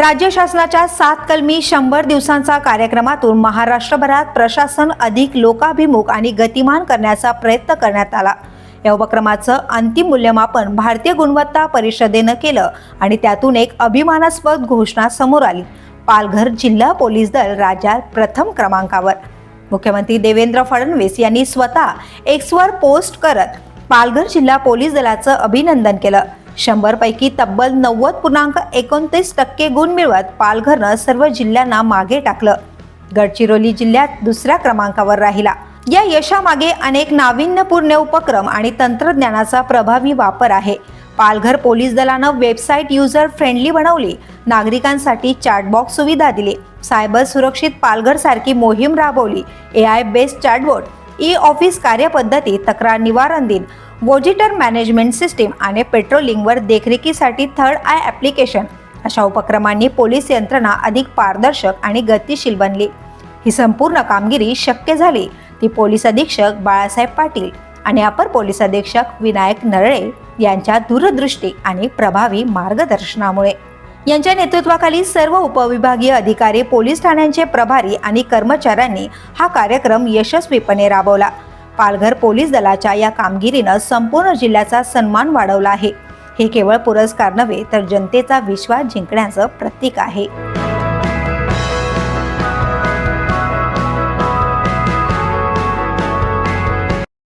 राज्य शासनाच्या सात कलमी शंभर दिवसांचा कार्यक्रमातून महाराष्ट्रभरात प्रशासन अधिक लोकाभिमुख आणि गतिमान करण्याचा प्रयत्न करण्यात आला. या उपक्रमाचं अंतिम मूल्यमापन भारतीय गुणवत्ता परिषदेनं केलं आणि त्यातून एक अभिमानास्पद घोषणा समोर आली. पालघर जिल्हा पोलीस दल राज्यात प्रथम क्रमांकावर. मुख्यमंत्री देवेंद्र फडणवीस यांनी स्वतः एक्सवर पोस्ट करत पालघर जिल्हा पोलीस दलाचं अभिनंदन केलं. शंभरपैकी तब्बल नव्वद पूर्णांक एकोणतीस टक्के गुण मिळवत पालघरनं सर्व जिल्ह्यांना मागे टाकलं. गडचिरोली जिल्ह्यात दुसऱ्या क्रमांकावर राहिला. या यशामागे अनेक नाविन्यपूर्ण उपक्रम आणि तंत्रज्ञानाचा प्रभावी वापर आहे. पालघर पोलीस दलानं वेबसाईट युजर फ्रेंडली बनवली. नागरिकांसाठी चॅटबॉक्स सुविधा दिली. सायबर सुरक्षित पालघर सारखी मोहीम राबवली. A I based chatbot e office कार्यपद्धती तक्रार निवारण दिन वोजिटर मॅनेजमेंट सिस्टीम आणि पेट्रोलिंगवर देखरेखीसाठी थर्ड आय ॲप्लिकेशन अशा उपक्रमांनी पोलीस यंत्रणा अधिक पारदर्शक आणि गतिशील बनली. ही संपूर्ण कामगिरी शक्य झाली ती पोलीस अधीक्षक बाळासाहेब पाटील आणि अपर पोलीस अधीक्षक विनायक नरळे यांच्या दूरदृष्टी आणि प्रभावी मार्गदर्शनामुळे. यांच्या नेतृत्वाखाली सर्व उपविभागीय अधिकारी पोलीस ठाण्यांचे प्रभारी आणि कर्मचाऱ्यांनी हा कार्यक्रम यशस्वीपणे राबवला. पालघर पोलीस दलाच्या या कामगिरीनं संपूर्ण जिल्ह्याचा सन्मान वाढवला आहे. हे केवळ पुरस्कार नव्हे तर जनतेचा विश्वास जिंकण्याचं प्रतीक आहे.